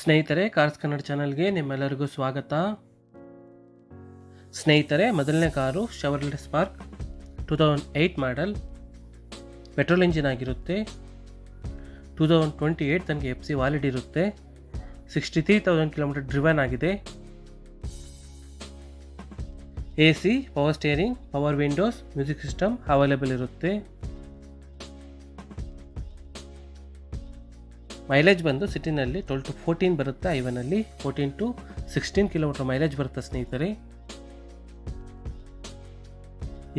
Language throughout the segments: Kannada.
ಸ್ನೇಹಿತರೆ, ಕಾರ್ಸ್ ಕನ್ನಡ ಚಾನಲ್ಗೆ ನಿಮ್ಮೆಲ್ಲರಿಗೂ ಸ್ವಾಗತ. ಸ್ನೇಹಿತರೆ, ಮೊದಲನೇ car Chevrolet spark two thousand eight model petrol engine ಆಗಿರುತ್ತೆ. ಟೂ ತೌಸಂಡ್ ಟ್ವೆಂಟಿ ಏಯ್ಟ್ ತನಕ ಎಫ್ ಸಿ ವ್ಯಾಲಿಡ್ ಇರುತ್ತೆ. Sixty three thousand kilometre driven ಆಗಿದೆ. A C power steering power windows music system available ಇರುತ್ತೆ. ಮೈಲೇಜ್ ಬಂದು ಸಿಟಿನಲ್ಲಿ ಟ್ವೆಲ್ ಟು ಫೋರ್ಟೀನ್ ಬರುತ್ತೆ? ಐವನಲ್ಲಿ fourteen to sixteen kilometre mileage ಬರುತ್ತೆ ಸ್ನೇಹಿತರೆ?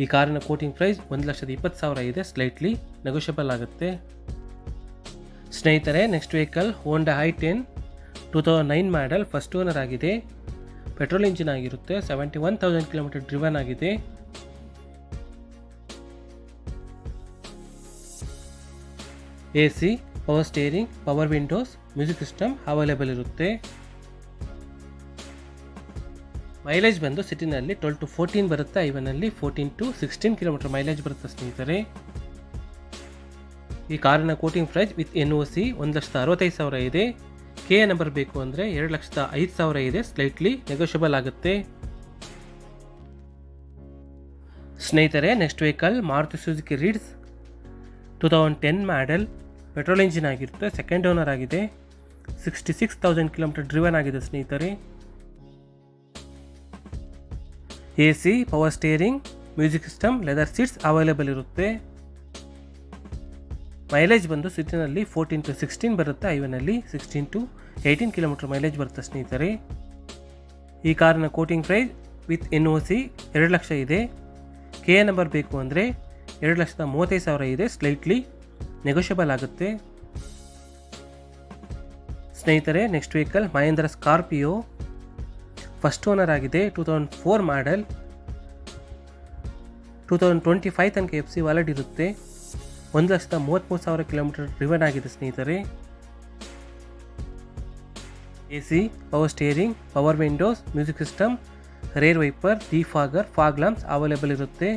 ಈ ಕಾರಿನ ಕೋಟಿಂಗ್ ಪ್ರೈಸ್ ಒಂದು ಲಕ್ಷದ ಇಪ್ಪತ್ತು ಸಾವಿರ ಇದೆ ಸ್ಲೈಟ್ಲಿ ನೆಗೋಷಿಯಬಲ್ ಆಗುತ್ತೆ. ಸ್ನೇಹಿತರೆ next vehicle Honda I ten two thousand nine model first owner ಆಗಿದೆ. ಪೆಟ್ರೋಲ್ ಇಂಜಿನ್ ಆಗಿರುತ್ತೆ seventy one thousand kilometre driven ಆಗಿದೆ. A C power steering power windows music system available ಇರುತ್ತೆ. ಮೈಲೇಜ್ ಬಂದು ಸಿಟಿನಲ್ಲಿ ಟ್ವೆಲ್ ಟು ಫೋರ್ಟೀನ್ ಬರುತ್ತೆ? ಐವನಲ್ಲಿ fourteen to sixteen kilometre mileage ಬರುತ್ತೆ ಸ್ನೇಹಿತರೆ? ಈ ಕಾರಿನ quoting price with N O C ಒಂದು ಲಕ್ಷದ ಅರವತ್ತೈದು ಸಾವಿರ ಇದೆ. ಕೆ ಎ ನಂಬರ್ ಬೇಕು ಅಂದರೆ ಎರಡು ಲಕ್ಷದ ಐದು ಸಾವಿರ ಇದೆ. ಸ್ಲೈಟ್ಲಿ ನೆಗೋಷಿಯಬಲ್ ಆಗುತ್ತೆ. ಸ್ನೇಹಿತರೆ next vehicle Maruti Suzuki Ritz two thousand ten model petrol engine ಆಗಿರುತ್ತೆ ಸೆಕೆಂಡ್ ಓನರ್ ಆಗಿದೆ. Sixty six thousand kilometre driven ಆಗಿದೆ ಸ್ನೇಹಿತರೆ. A C power steering music system leather seats available ಇರುತ್ತೆ. ಮೈಲೇಜ್ ಬಂದು ಸಿಟಿನಲ್ಲಿ ಫೋರ್ಟೀನ್ ಟು ಸಿಕ್ಸ್ಟೀನ್ ಬರುತ್ತೆ ಐವನಲ್ಲಿ sixteen to eighteen kilometre mileage ಬರುತ್ತೆ ಸ್ನೇಹಿತರೆ. ಈ ಕಾರಿನ quoting price with N O C ಎರಡು ಲಕ್ಷ ಇದೆ. ಕೆ ಎ ನಂಬರ್ ಬೇಕು ಅಂದರೆ ಎರಡು ಲಕ್ಷದ ಮೂವತ್ತೈದು ಸಾವಿರ ಇದೆ ಸ್ಲೈಟ್ಲಿ ನೆಗೋಷಿಯಬಲ್ ಆಗುತ್ತೆ. ಸ್ನೇಹಿತರೆ next vehicle Mahindra Scorpio first owner ಆಗಿದೆ two thousand four model two thousand twenty five ತನಕ ಎಫ್ ಸಿ ವಾಲೆಡ್ ಇರುತ್ತೆ. ಒಂದು ಲಕ್ಷದ ಮೂವತ್ತ್ಮೂರು ಸಾವಿರ ಕಿಲೋಮೀಟರ್ ರಿವನ್ ಆಗಿದೆ ಸ್ನೇಹಿತರೆ. A C power steering power windows music system rear wiper defogger fog lamps available ಇರುತ್ತೆ.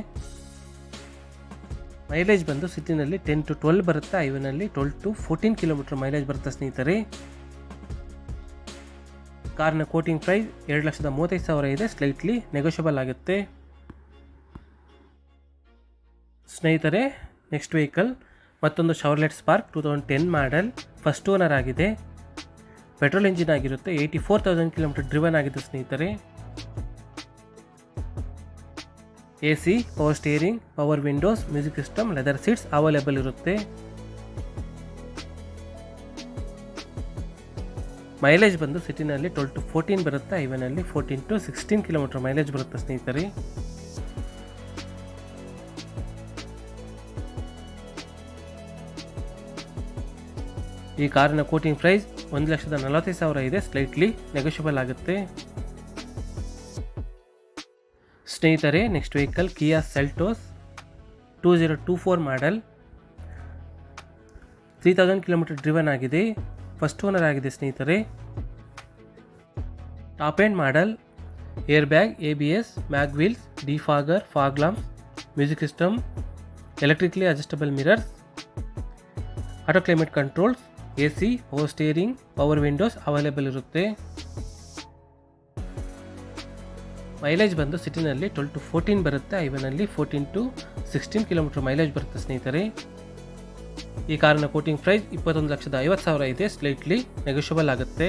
ಮೈಲೇಜ್ ಬಂದು ಸಿಟಿನಲ್ಲಿ ಟೆನ್ ಟು ಟ್ವೆಲ್ ಬರುತ್ತೆ ಐವನಲ್ಲಿ twelve to fourteen kilometre mileage ಬರುತ್ತೆ ಸ್ನೇಹಿತರೆ. ಕಾರ್ನ ಕೋಟಿಂಗ್ ಪ್ರೈಸ್ ಎರಡು ಲಕ್ಷದ ಮೂವತ್ತೈದು ಸಾವಿರ ಇದೆ ಸ್ಲೈಟ್ಲಿ ನೆಗೋಷಿಯಬಲ್ ಆಗುತ್ತೆ. ಸ್ನೇಹಿತರೆ ನೆಕ್ಸ್ಟ್ ವೆಹಿಕಲ್ ಮತ್ತೊಂದು Chevrolet spark two thousand ten model first owner ಆಗಿದೆ. ಪೆಟ್ರೋಲ್ ಇಂಜಿನ್ ಆಗಿರುತ್ತೆ eighty four thousand kilometre driven ಆಗಿದೆ ಸ್ನೇಹಿತರೆ. A C power steering power windows music system leather seats available ಇರುತ್ತೆ. ಮೈಲೇಜ್ ಬಂದು ಸಿಟಿನಲ್ಲಿ ಟ್ವೆಲ್ ಟು ಫೋರ್ಟೀನ್ ಬರುತ್ತೆ? ಐವನಲ್ಲಿ fourteen to sixteen kilometre mileage ಬರುತ್ತೆ ಸ್ನೇಹಿತರೆ? ಈ ಕಾರಿನ ಕೋಟಿಂಗ್ ಪ್ರೈಸ್ ಒಂದು ಲಕ್ಷದ ನಲವತ್ತೈದು ಸಾವಿರ ಇದೆ. ಸ್ಲೈಟ್ಲಿ ನೆಗೋಷಿಯಬಲ್ ಆಗುತ್ತೆ. ಸ್ನೇಹಿತರೆ next vehicle Kia Seltos two zero two four model three thousand kilometre driven ಆಗಿದೆ. ಫಸ್ಟ್ ಓನರ್ ಆಗಿದೆ ಸ್ನೇಹಿತರೆ. Top end model air bag A B S mag wheels defogger fog lamp music system electrically adjustable mirrors auto climate controls A C power steering power windows available ಇರುತ್ತೆ. ಮೈಲೇಜ್ ಬಂದು ಸಿಟಿನಲ್ಲಿ ಟ್ವೆಲ್ ಟು ಫೋರ್ಟೀನ್ ಬರುತ್ತೆ. ಐವನಲ್ಲಿ fourteen to sixteen kilometre mileage ಬರುತ್ತೆ ಸ್ನೇಹಿತರೆ. ಈ ಕಾರಿನ ಕೋಟಿಂಗ್ ಪ್ರೈಸ್ ಇಪ್ಪತ್ತೊಂದು ಲಕ್ಷದ ಐವತ್ತು ಸಾವಿರ ಇದೆ. ಸ್ಲೈಟ್ಲಿ ನೆಗೋಷಿಯಬಲ್ ಆಗುತ್ತೆ.